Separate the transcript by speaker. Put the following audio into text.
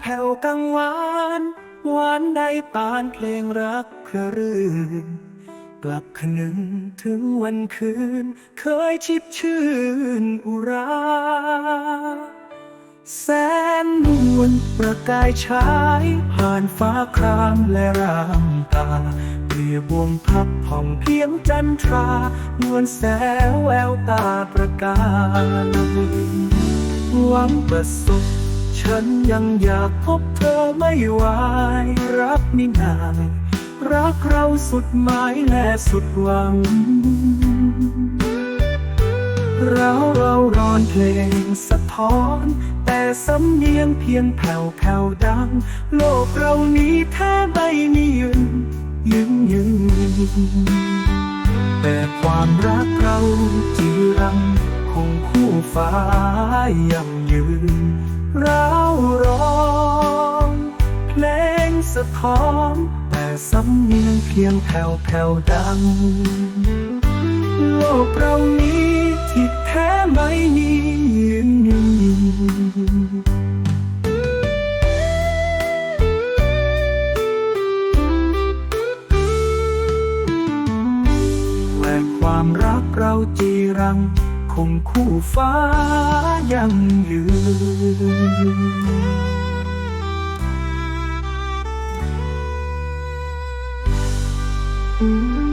Speaker 1: แผ่วกลานหวานในปานเพลงรักเพรื่นกลับคนึงถึงวันคืน เคยชิดชื่นอุรา แสนนวลประกายฉาย ผ่านฟ้าครามและรามตาเปรียบวงพับผ่องเพียงจันทรานวลแสวแววตาประกายหวังประสบ ฉันยังอยากพบเธอไม่ไหวรักนี่นานรักเราสุดหมายและสุดหวังเราเราร้อนเพลงสะท้อน แต่สำเนียงเพียงแผ่วแผ่วดัง โลกเรานี้แท้ไม่มียืนยืนยืนแต่ความรักเราจีรัง คงคู่ฟ้ายั่งยืนเราวร้องเพลงสะท้อนแต่สำเนียงเพียงแผ่วแผ่วดัง โลกเรานี้ที่แท้ไม่มียืนยืนและความรักเราจีรัง คงคู่ฟ้ายังยืน嗯。